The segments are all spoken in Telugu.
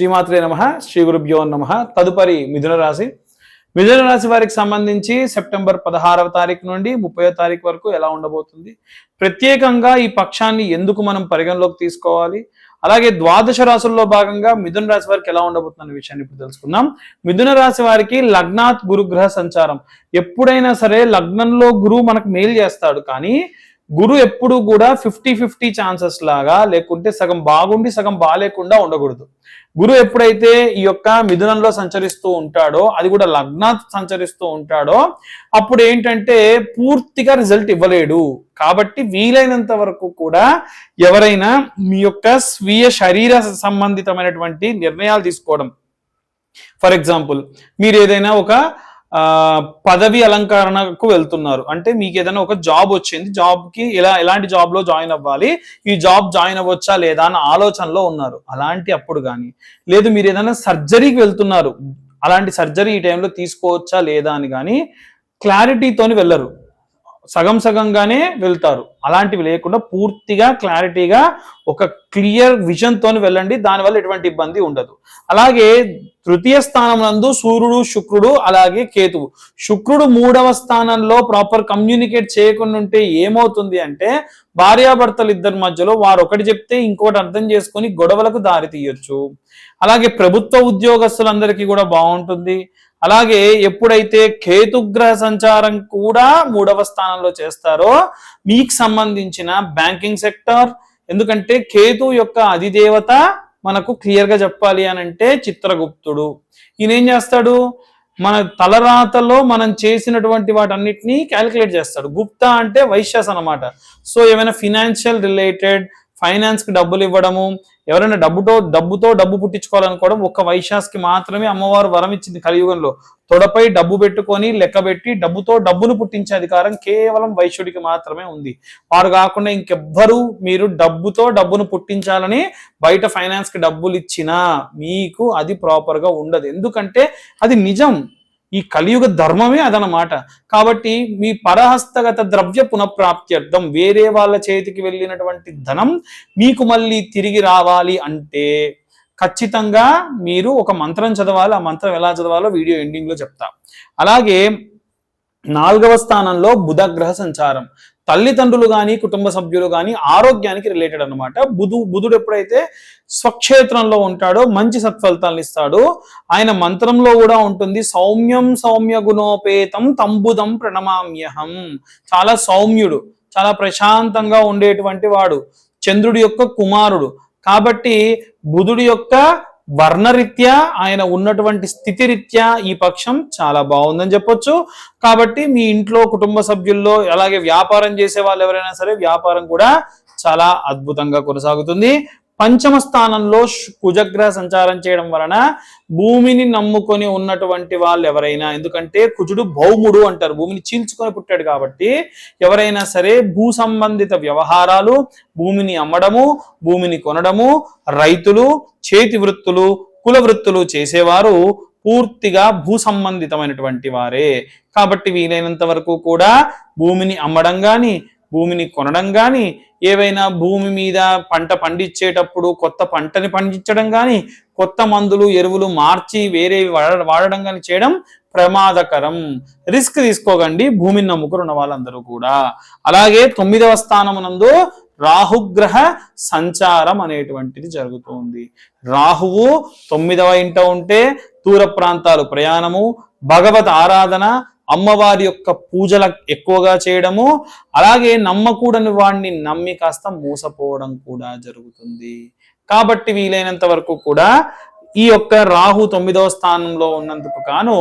శ్రీమాత్రే నమ శ్రీ గురుభ్యో నమ. తదుపరి మిథున రాశి. మిథున రాశి వారికి సంబంధించి సెప్టెంబర్ పదహారవ తారీఖు నుండి ముప్పై తారీఖు వరకు ఎలా ఉండబోతుంది? ప్రత్యేకంగా ఈ పక్షాన్ని ఎందుకు మనం పరిగణలోకి తీసుకోవాలి? అలాగే ద్వాదశ రాశుల్లో భాగంగా మిథున రాశి వారికి ఎలా ఉండబోతుంది అనే విషయాన్ని ఇప్పుడు తెలుసుకుందాం. మిథున రాశి వారికి లగ్నాత్ గురుగ్రహ సంచారం. ఎప్పుడైనా సరే లగ్నంలో గురువు మనకు మేలు చేస్తాడు కానీ గురు ఎప్పుడు కూడా ఫిఫ్టీ ఫిఫ్టీ ఛాన్సెస్ లాగా లేకుంటే సగం బాగుండి సగం బాగాలేకుండా ఉండకూడదు. గురు ఎప్పుడైతే ఈ యొక్క మిథునంలో సంచరిస్తూ ఉంటాడో అది కూడా లగ్న సంచరిస్తూ ఉంటాడో అప్పుడు ఏంటంటే పూర్తిగా రిజల్ట్ ఇవ్వలేడు. కాబట్టి వీలైనంత వరకు కూడా ఎవరైనా మీ యొక్క స్వీయ శరీర సంబంధితమైనటువంటి నిర్ణయాలు తీసుకోవడం. ఫర్ ఎగ్జాంపుల్ మీరు ఏదైనా ఒక పదవి అలంకరణకు వెళ్తున్నారు. అంటే మీకు ఏదైనా ఒక జాబ్ వచ్చింది జాబ్కి ఎలా ఎలాంటి జాబ్లో జాయిన్ అవ్వాలి ఈ జాబ్ జాయిన్ అవ్వచ్చా లేదా అన్న ఆలోచనలో ఉన్నారు. అలాంటి అప్పుడు కానీ లేదు మీరు ఏదైనా సర్జరీకి వెళ్తున్నారు. అలాంటి సర్జరీ ఈ టైంలో తీసుకోవచ్చా లేదా అని కానీ క్లారిటీతోని వెళ్ళరు. సగం సగంగానే వెళ్తారు. అలాంటివి లేకుండా పూర్తిగా క్లారిటీగా ఒక క్లియర్ విజన్తో వెళ్ళండి. దానివల్ల ఎటువంటి ఇబ్బంది ఉండదు. అలాగే తృతీయ స్థానం నందు సూర్యుడు శుక్రుడు అలాగే కేతువు. శుక్రుడు మూడవ స్థానంలో ప్రాపర్ కమ్యూనికేట్ చేయకుండా ఉంటే ఏమవుతుంది అంటే భార్యాభర్తలు ఇద్దరి మధ్యలో వారు ఒకటి చెప్తే ఇంకోటి అర్థం చేసుకొని గొడవలకు దారి తీయొచ్చు. అలాగే ప్రభుత్వ ఉద్యోగస్తులందరికీ కూడా బాగుంటుంది. అలాగే ఎప్పుడైతే కేతుగ్రహ సంచారం కూడా మూడవ స్థానంలో చేస్తారో మీకు సంబంధించిన బ్యాంకింగ్ సెక్టర్ ఎందుకంటే కేతు యొక్క అధిదేవత మనకు క్లియర్గా చెప్పాలి అని అంటే చిత్రగుప్తుడు. ఈయన ఏం చేస్తాడు? మన తలరాతలో మనం చేసినటువంటి వాటన్నిటిని క్యాలిక్యులేట్ చేస్తాడు. గుప్తా అంటే వైశ్యాస్ అన్నమాట. సో ఏమైనా ఫినాన్షియల్ రిలేటెడ్ ఫైనాన్స్కి డబ్బులు ఇవ్వడము ఎవరైనా డబ్బుతో డబ్బుతో డబ్బు పుట్టించుకోవాలనుకోవడం ఒక్క వైశాస్కి మాత్రమే అమ్మవారు వరం ఇచ్చింది కలియుగంలో. తొడపై డబ్బు పెట్టుకొని లెక్క పెట్టి డబ్బుతో డబ్బును పుట్టించే అధికారం కేవలం వైశ్యుడికి మాత్రమే ఉంది. వారు కాకుండా ఇంకెవ్వరు మీరు డబ్బుతో డబ్బును పుట్టించాలని బయట ఫైనాన్స్కి డబ్బులు ఇచ్చినా మీకు అది ప్రాపర్గా ఉండదు. ఎందుకంటే అది నిజం. ఈ కలియుగ ధర్మమే అదనమాట. కాబట్టి మీ పరహస్తగత ద్రవ్య పునఃప్రాప్త్యర్థం వేరే వాళ్ళ చేతికి వెళ్ళినటువంటి ధనం మీకు మళ్ళీ తిరిగి రావాలి అంటే ఖచ్చితంగా మీరు ఒక మంత్రం చదవాలి ఆ మంత్రం ఎలా చదవాలో వీడియో ఎండింగ్లో చెప్తా. అలాగే నాలుగవ స్థానంలో బుధగ్రహ సంచారం. తల్లిదండ్రులు కానీ కుటుంబ సభ్యులు కానీ ఆరోగ్యానికి రిలేటెడ్ అనమాట బుధు బుధుడు ఎప్పుడైతే స్వక్షేత్రంలో ఉంటాడో మంచి సత్ఫలితాలను ఇస్తాడు. ఆయన మంత్రంలో కూడా ఉంటుంది సౌమ్యం సౌమ్య గుణోపేతం తంబుదం ప్రణమామ్యహం. చాలా సౌమ్యుడు చాలా ప్రశాంతంగా ఉండేటువంటి వాడు. చంద్రుడి యొక్క కుమారుడు. కాబట్టి బుధుడి యొక్క వర్ణరీత్యా ఆయన ఉన్నటువంటి స్థితి రీత్యా ఈ పక్షం చాలా బాగుందని చెప్పొచ్చు. కాబట్టి మీ ఇంట్లో కుటుంబ సభ్యుల్లో అలాగే వ్యాపారం చేసే వాళ్ళు ఎవరైనా సరే వ్యాపారం కూడా చాలా అద్భుతంగా కొనసాగుతుంది. పంచమ స్థానంలో కుజగ్రహ సంచారం చేయడం వలన భూమిని నమ్ముకొని ఉన్నటువంటి వాళ్ళు ఎవరైనా ఎందుకంటే కుజుడు భౌముడు అంటారు భూమిని చీల్చుకొని పుట్టాడు కాబట్టి ఎవరైనా సరే భూ సంబంధిత వ్యవహారాలు భూమిని అమ్మడము భూమిని కొనడము రైతులు చేతి వృత్తులు కుల వృత్తులు చేసేవారు పూర్తిగా భూ సంబంధితమైనటువంటి వారే. కాబట్టి వీలైనంత వరకు కూడా భూమిని అమ్మడం కానీ భూమిని కొనడం కానీ ఏవైనా భూమి మీద పంట పండించేటప్పుడు కొత్త పంటని పండించడం కానీ కొత్త మందులు ఎరువులు మార్చి వేరే వాడడం కానీ చేయడం ప్రమాదకరం. రిస్క్ తీసుకోకండి భూమిని నమ్ముకుని ఉన్న వాళ్ళందరూ కూడా. అలాగే తొమ్మిదవ స్థానమునందు రాహుగ్రహ సంచారం అనేటువంటిది జరుగుతుంది. రాహువు తొమ్మిదవ ఇంట ఉంటే దూర ప్రాంతాలు ప్రయాణము భగవత్ ఆరాధన అమ్మవారి యొక్క పూజల ఎక్కువగా చేయడము అలాగే నమ్మకూడని వాడిని నమ్మి కాస్త మోసపోవడం కూడా జరుగుతుంది. కాబట్టి వీలైనంత వరకు కూడా ఈ యొక్క రాహు తొమ్మిదవ స్థానంలో ఉన్నందుకు గాను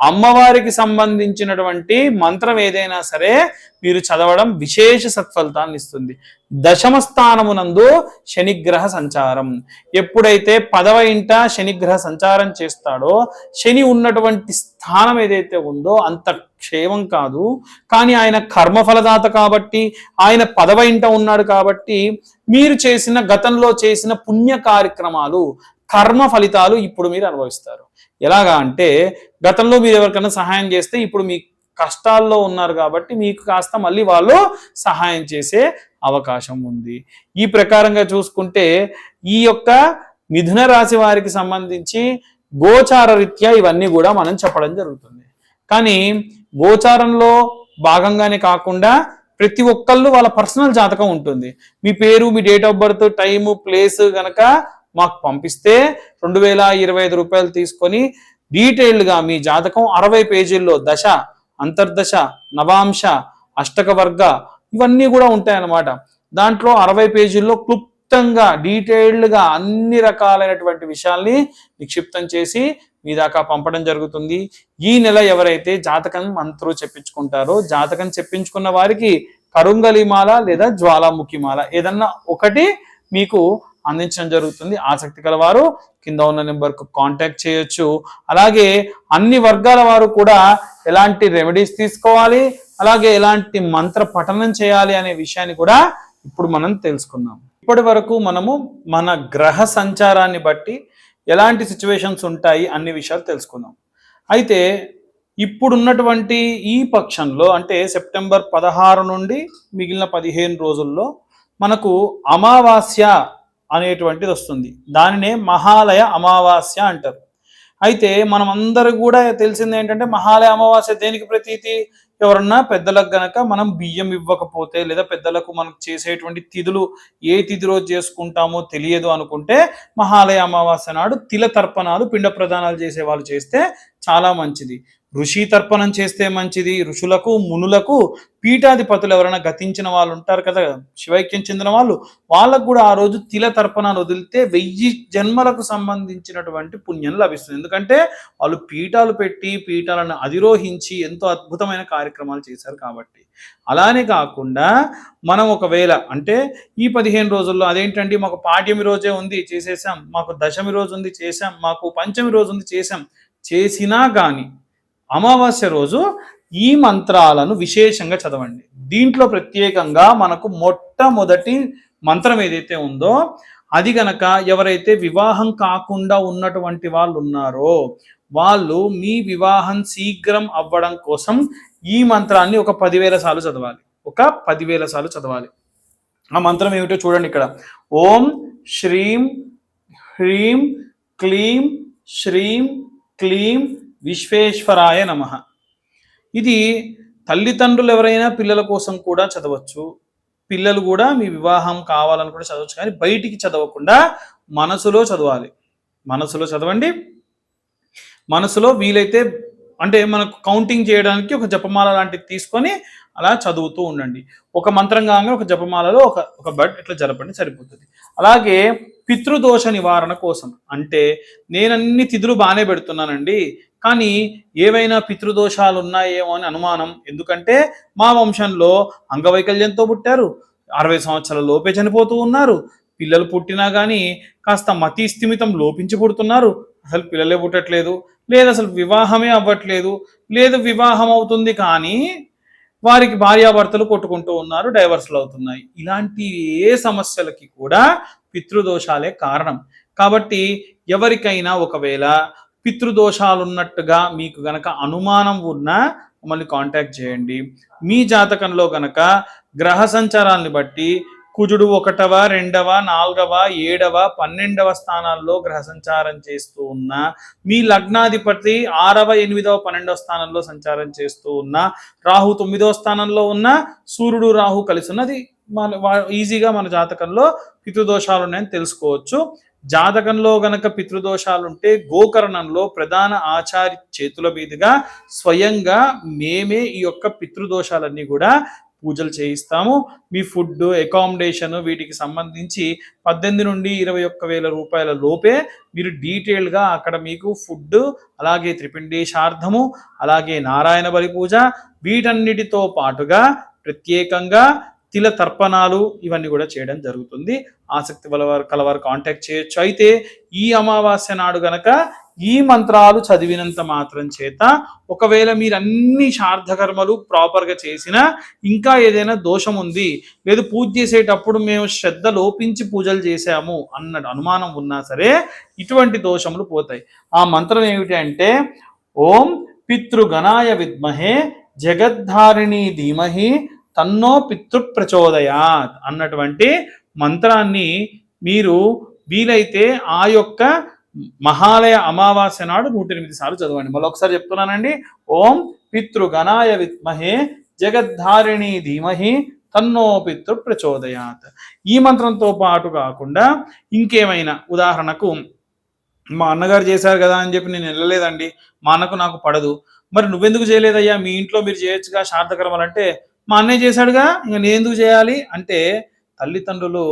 అమ్మవారికి సంబంధించినటువంటి మంత్రం ఏదైనా సరే మీరు చదవడం విశేష సత్ఫలితాన్ని ఇస్తుంది. దశమ స్థానమునందు శనిగ్రహ సంచారం. ఎప్పుడైతే పదవ ఇంట శనిగ్రహ సంచారం చేస్తాడో శని ఉన్నటువంటి స్థానం ఏదైతే ఉందో అంత క్షేమం కాదు. కానీ ఆయన కర్మఫలదాత కాబట్టి ఆయన పదవ ఇంట ఉన్నాడు కాబట్టి మీరు చేసిన గతంలో చేసిన పుణ్య కార్యక్రమాలు కర్మ ఫలితాలు ఇప్పుడు మీరు అనుభవిస్తారు. ఎలాగా అంటే గతంలో మీరు ఎవరికైనా సహాయం చేస్తే ఇప్పుడు మీ కష్టాల్లో ఉన్నారు కాబట్టి మీకు కాస్త మళ్ళీ వాళ్ళు సహాయం చేసే అవకాశం ఉంది. ఈ ప్రకారంగా చూసుకుంటే ఈ యొక్క మిథున రాశి వారికి సంబంధించి గోచార రీత్యా ఇవన్నీ కూడా మనం చెప్పడం జరుగుతుంది. కానీ గోచారంలో భాగంగానే కాకుండా ప్రతి ఒక్కళ్ళు వాళ్ళ పర్సనల్ జాతకం ఉంటుంది. మీ పేరు మీ date of birth time place గనక మాకు పంపిస్తే రెండు వేల ఇరవై ఐదు రూపాయలు తీసుకొని డీటెయిల్డ్గా మీ జాతకం అరవై పేజీల్లో దశ అంతర్దశ నవాంశ అష్టక వర్గ ఇవన్నీ కూడా ఉంటాయన్నమాట. దాంట్లో అరవై పేజీల్లో క్లుప్తంగా డీటెయిల్డ్గా అన్ని రకాలైనటువంటి విషయాల్ని నిక్షిప్తం చేసి మీ దాకా పంపడం జరుగుతుంది. ఈ నెల ఎవరైతే జాతకం మంత్రు చెప్పించుకుంటారో జాతకం చెప్పించుకున్న వారికి కరుంగలిమాల లేదా జ్వాలాముఖి మాల ఏదన్నా ఒకటి మీకు అందించడం జరుగుతుంది. ఆసక్తి కలవారు కింద ఉన్న నెంబర్కు కాంటాక్ట్ చేయొచ్చు. అలాగే అన్ని వర్గాల వారు కూడా ఎలాంటి రెమెడీస్ తీసుకోవాలి అలాగే ఎలాంటి మంత్ర పఠనం చేయాలి అనే విషయాన్ని కూడా ఇప్పుడు మనం తెలుసుకుందాం. ఇప్పటి వరకు మనము మన గ్రహ సంచారాన్ని బట్టి ఎలాంటి సిచ్యువేషన్స్ ఉంటాయి అన్ని విషయాలు తెలుసుకుందాం. అయితే ఇప్పుడున్నటువంటి ఈ పక్షంలో అంటే సెప్టెంబర్ పదహారు నుండి మిగిలిన పదిహేను రోజుల్లో మనకు అమావాస్య అనేటువంటిది వస్తుంది. దానినే మహాలయ అమావాస్య అంటారు. అయితే మనం అందరూ కూడా తెలిసింది ఏంటంటే మహాలయ అమావాస్య దేనికి ప్రతీతి? ఎవరన్నా పెద్దలకు గనక మనం బియ్యం ఇవ్వకపోతే లేదా పెద్దలకు మనకు చేసేటువంటి తిథులు ఏ తిథి రోజు చేసుకుంటామో తెలియదు అనుకుంటే మహాలయ అమావాస్య నాడు తిల తర్పణాలు పిండ ప్రదానాలు చేసే వాళ్ళు చేస్తే చాలా మంచిది. ఋషి తర్పణం చేస్తే మంచిది ఋషులకు మునులకు పీఠాధిపతులు ఎవరైనా గతించిన వాళ్ళు ఉంటారు కదా శివైక్యం చెందిన వాళ్ళు వాళ్ళకు కూడా ఆ రోజు తిల తర్పణాలు వదిలితే వెయ్యి జన్మలకు సంబంధించినటువంటి పుణ్యం లభిస్తుంది. ఎందుకంటే వాళ్ళు పీఠాలు పెట్టి పీఠాలను అధిరోహించి ఎంతో అద్భుతమైన కార్యక్రమాలు చేశారు కాబట్టి. అలానే కాకుండా మనం ఒకవేళ అంటే ఈ పదిహేను రోజుల్లో అదేంటంటే మాకు పాఠ్యమి రోజే ఉంది చేసేసాం మాకు దశమి రోజు ఉంది చేసాం మాకు పంచమి రోజు ఉంది చేసాం చేసినా కానీ అమావాస్య రోజు ఈ మంత్రాలను విశేషంగా చదవండి. దీంట్లో ప్రత్యేకంగా మనకు మొట్టమొదటి మంత్రం ఏదైతే ఉందో అది గనక ఎవరైతే వివాహం కాకుండా ఉన్నటువంటి వాళ్ళు ఉన్నారో వాళ్ళు మీ వివాహం శీఘ్రం అవ్వడం కోసం ఈ మంత్రాన్ని ఒక పదివేల సార్లు చదవాలి. ఒక పదివేల సార్లు చదవాలి. ఆ మంత్రం ఏమిటో చూడండి ఇక్కడ. ఓం శ్రీం హ్రీం క్లీం శ్రీం క్లీం విశ్వేశ్వరాయ నమ. ఇది తల్లిదండ్రులు ఎవరైనా పిల్లల కోసం కూడా చదవచ్చు. పిల్లలు కూడా మీ వివాహం కావాలని కూడా చదవచ్చు. కానీ బయటికి చదవకుండా మనసులో చదవాలి. మనసులో చదవండి. మనసులో వీలైతే అంటే మనకు కౌంటింగ్ చేయడానికి ఒక జపమాల లాంటిది తీసుకొని అలా చదువుతూ ఉండండి. ఒక మంత్రం కాగానే ఒక జపమాలలో ఒక ఒక బడ్ ఇట్లా జరపండి సరిపోతుంది. అలాగే పితృదోష నివారణ కోసం. అంటే నేను అన్ని తిథులు బాగానే పెడుతున్నానండి. కానీ ఏవైనా పితృదోషాలు ఉన్నాయేమో అని అనుమానం. ఎందుకంటే మా వంశంలో అంగవైకల్యంతో పుట్టారు. అరవై సంవత్సరాల లోపే చనిపోతూ ఉన్నారు. పిల్లలు పుట్టినా కానీ కాస్త మతి స్థిమితం లోపించి పుడుతున్నారు. అసలు పిల్లలే పుట్టట్లేదు. లేదు అసలు వివాహమే అవ్వట్లేదు. లేదు వివాహం అవుతుంది కానీ వారికి భార్యాభర్తలు కొట్టుకుంటూ ఉన్నారు డైవర్స్లు అవుతున్నాయి. ఇలాంటి ఏ సమస్యలకి కూడా పితృదోషాలే కారణం. కాబట్టి ఎవరికైనా ఒకవేళ పితృదోషాలు ఉన్నట్టుగా మీకు గనక అనుమానం ఉన్నా మమ్మల్ని కాంటాక్ట్ చేయండి. మీ జాతకంలో గనక గ్రహ సంచారాన్ని బట్టి కుజుడు ఒకటవ రెండవ నాలుగవ ఏడవ పన్నెండవ స్థానాల్లో గ్రహ సంచారం చేస్తూ ఉన్న మీ లగ్నాధిపతి ఆరవ ఎనిమిదవ పన్నెండవ స్థానంలో సంచారం చేస్తూ ఉన్న రాహు తొమ్మిదవ స్థానంలో ఉన్న సూర్యుడు రాహు కలిసి ఉన్నది. మన ఈజీగా మన జాతకంలో పితృదోషాలు ఉన్నాయని తెలుసుకోవచ్చు. జాతకంలో గనక పితృదోషాలుంటే గోకర్ణంలో ప్రధాన ఆచారి చేతుల మీదుగా స్వయంగా మేమే ఈ యొక్క పితృదోషాలన్నీ కూడా పూజలు చేయిస్తాము. మీ ఫుడ్ అకామిడేషన్ వీటికి సంబంధించి పద్దెనిమిది నుండి ఇరవై ఒక్క వేల రూపాయల లోపే మీరు డీటెయిల్గా అక్కడ మీకు ఫుడ్ అలాగే త్రిపిండేశార్థము అలాగే నారాయణ బలి పూజ వీటన్నిటితో పాటుగా ప్రత్యేకంగా తిల తర్పణాలు ఇవన్నీ కూడా చేయడం జరుగుతుంది. ఆసక్తి కలవారు కలవారు కాంటాక్ట్ చేయొచ్చు. అయితే ఈ అమావాస్య నాడు గనక ఈ మంత్రాలు చదివినంత మాత్రం చేత ఒకవేళ మీరు అన్ని శార్థకర్మలు ప్రాపర్గా చేసినా ఇంకా ఏదైనా దోషం ఉంది లేదు పూజ చేసేటప్పుడు మేము శ్రద్ధ లోపించి పూజలు చేశాము అన్న అనుమానం ఉన్నా సరే ఇటువంటి దోషములు పోతాయి. ఆ మంత్రం ఏమిటి అంటే ఓం పితృగణాయ విద్మహే జగద్ధారిణి ధీమహి తన్నో పితృ ప్రచోదయాత్ అన్నటువంటి మంత్రాన్ని మీరు వీలైతే ఆ యొక్క మహాలయ అమావాస్య నాడు నూట ఎనిమిది సార్లు చదవండి. మళ్ళీ ఒకసారి చెప్తున్నానండి. ఓం పితృగణాయ విద్మహే జగద్ధారిణి ధీమహి తన్నో పితృ ప్రచోదయాత్. ఈ మంత్రంతో పాటు కాకుండా ఇంకేమైనా ఉదాహరణకు మా అన్నగారు చేశారు కదా అని చెప్పి నేను వెళ్ళలేదండి. మా అన్నకు నాకు పడదు. మరి నువ్వెందుకు చేయలేదయ్యా? మీ ఇంట్లో మీరు చేయొచ్చుగా శాంతకర్మలు అంటే? మా అన్నయ్య చేశాడుగా ఇంకా నేను ఎందుకు చేయాలి? అంటే తల్లిదండ్రులు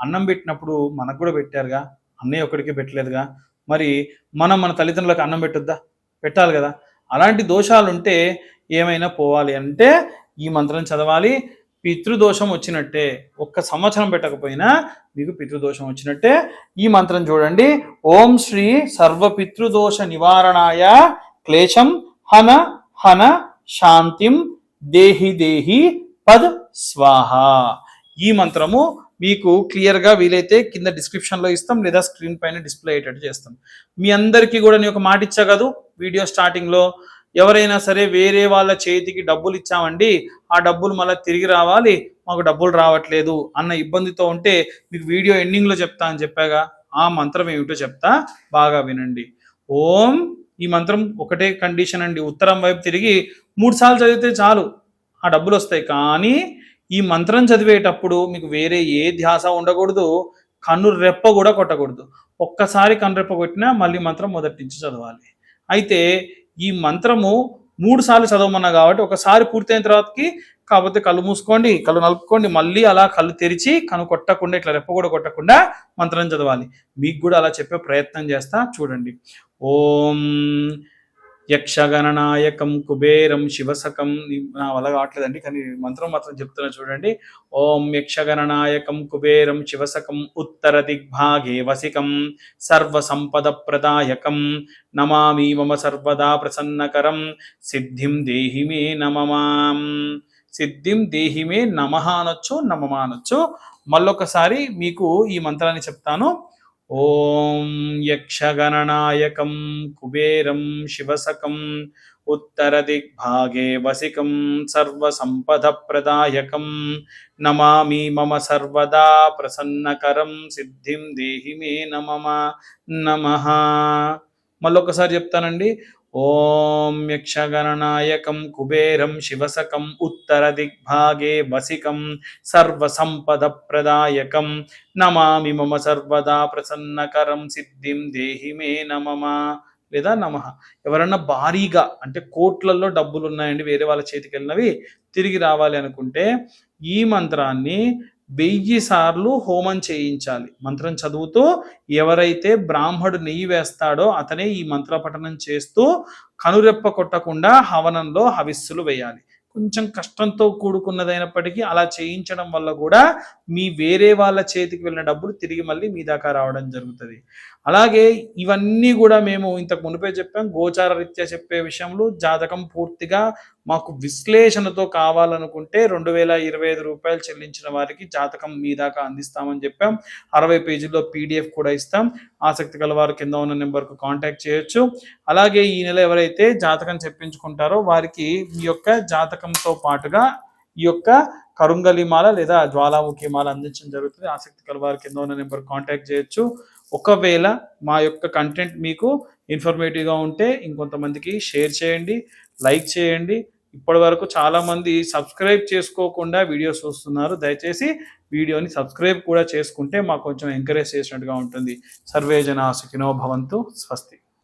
అన్నం పెట్టినప్పుడు మనకు కూడా పెట్టారుగా. అన్నయ్య ఒక్కడికి పెట్టలేదుగా. మరి మనం మన తల్లిదండ్రులకు అన్నం పెట్టొద్దా? పెట్టాలి కదా. అలాంటి దోషాలు ఉంటే ఏమైనా పోవాలి అంటే ఈ మంత్రం చదవాలి. పితృదోషం వచ్చినట్టే ఒక్క సంవత్సరం పెట్టకపోయినా మీకు పితృదోషం వచ్చినట్టే ఈ మంత్రం చూడండి. ఓం శ్రీ సర్వ పితృదోష నివారణాయ క్లేశం హన హన శాంతిం దేహి దేహి పద్ స్వాహ. ఈ మంత్రము మీకు క్లియర్గా వీలైతే కింద డిస్క్రిప్షన్లో ఇస్తాం లేదా స్క్రీన్ పైన డిస్ప్లే అయ్యేటట్టు చేస్తాం. మీ అందరికీ కూడా నేను ఒక మాట ఇచ్చా వీడియో స్టార్టింగ్లో ఎవరైనా సరే వేరే వాళ్ళ చేతికి డబ్బులు ఇచ్చామండి ఆ డబ్బులు మళ్ళీ తిరిగి రావాలి మాకు డబ్బులు రావట్లేదు అన్న ఇబ్బందితో ఉంటే మీకు వీడియో ఎండింగ్లో చెప్తా అని చెప్పాగా ఆ మంత్రం ఏమిటో చెప్తా బాగా వినండి. ఓం ఈ మంత్రం ఒకటే కండిషన్ అండి ఉత్తరం వైపు తిరిగి మూడు సార్లు చదివితే చాలు ఆ డబ్బులు వస్తాయి. కానీ ఈ మంత్రం చదివేటప్పుడు మీకు వేరే ఏ ధ్యాస ఉండకూడదు కన్ను రెప్ప కూడా కొట్టకూడదు. ఒక్కసారి కన్ను రెప్ప కొట్టినా మళ్ళీ మంత్రం మొదటి నుంచి చదవాలి. అయితే ఈ మంత్రము మూడు సార్లు చదవమన్నా కాబట్టి ఒకసారి పూర్తయిన తర్వాతకి కాకపోతే కళ్ళు మూసుకోండి కళ్ళు నలుపుకోండి మళ్ళీ అలా కళ్ళు తెరిచి కను కొట్టకుండా ఇట్లా రెప్ప కూడా కొట్టకుండా మంత్రం చదవాలి. మీకు కూడా అలా చెప్పే ప్రయత్నం చేస్తా చూడండి. ఓం యక్షగణనాయకం కుబేరం శివసకం నా వల్ల కావట్లేదండి కానీ మంత్రం మాత్రం చెప్తున్నా చూడండి. ఓం యక్షగణనాయకం కుబేరం శివసకం ఉత్తర దిగ్భాగే వసికం సర్వ సంపద ప్రదాయకం నమామి మమ సర్వదా ప్రసన్నకరం. సిద్ధిం దేహి మే నమమాం. సిద్ధిం దేహిమే మే అనొచ్చు నమమా అనొచ్చు మళ్ళొకసారి మీకు ఈ మంత్రాన్ని చెప్తాను. ఓం యక్షగణనాయకం కుబేరం శివసకం ఉత్తరదిగ్భాగే వసికం సర్వసంపదప్రదాయకం నమామి మమ సర్వదా ప్రసన్నకరం సిద్ధిం దేహి మే నమమ నమః. మళ్ళొకసారి చెప్తానండి ఓం యక్షగణనాయకం కుబేరం శివసకం ఉత్తరదిగ్భాగే వసికం సర్వసంపదప్రదాయకం. నమామి మమ సర్వదా ప్రసన్నకరం సిద్ధిం దేహి మే నమమా లేదా నమ. ఎవరన్నా భారీగా అంటే కోట్లలో డబ్బులు ఉన్నాయండి వేరే వాళ్ళ చేతికి వెళ్ళినవి తిరిగి రావాలి అనుకుంటే ఈ మంత్రాన్ని వెయ్యి సార్లు హోమం చేయించాలి. మంత్రం చదువుతూ ఎవరైతే బ్రాహ్మడు నెయ్యి వేస్తాడో అతనే ఈ మంత్ర పఠనం చేస్తూ కనురెప్ప కొట్టకుండా హవనంలో హవిస్సులు వేయాలి. కొంచెం కష్టంతో కూడుకున్నదైనప్పటికీ అలా చేయించడం వల్ల కూడా మీ వేరే వాళ్ళ చేతికి వెళ్ళిన డబ్బులు తిరిగి మళ్ళీ మీ దాకా రావడం జరుగుతుంది. అలాగే ఇవన్నీ కూడా మేము ఇంతకు మునిపే చెప్పాం. గోచార రీత్యా చెప్పే విషయంలో జాతకం పూర్తిగా మాకు విశ్లేషణతో కావాలనుకుంటే రెండు వేల ఇరవై ఐదు రూపాయలు చెల్లించిన వారికి జాతకం మీ దాకా అందిస్తామని చెప్పాం. అరవై పేజీల్లో పీడిఎఫ్ కూడా ఇస్తాం. ఆసక్తి గల వారు కింద ఉన్న నెంబర్కు కాంటాక్ట్ చేయొచ్చు. అలాగే ఈ నెల ఎవరైతే జాతకం చెప్పించుకుంటారో వారికి మీ యొక్క జాతకంతో పాటుగా ఈ యొక్క కరుంగలిమాల లేదా జ్వాలాముఖి మాల అందించడం జరుగుతుంది. ఆసక్తి గల వారు కింద ఉన్న నెంబర్ కాంటాక్ట్ చేయొచ్చు. ఒకవేళ మా యొక్క కంటెంట్ మీకు ఇన్ఫర్మేటివ్గా ఉంటే ఇంకొంతమందికి షేర్ చేయండి లైక్ చేయండి. ఇప్పటి వరకు చాలామంది సబ్స్క్రైబ్ చేసుకోకుండా వీడియోస్ చూస్తున్నారు. దయచేసి వీడియోని సబ్స్క్రైబ్ కూడా చేసుకుంటే మాకు కొంచెం ఎంకరేజ్ చేసినట్టుగా ఉంటుంది. సర్వే జనా సుఖినో భవంతు స్వస్తి.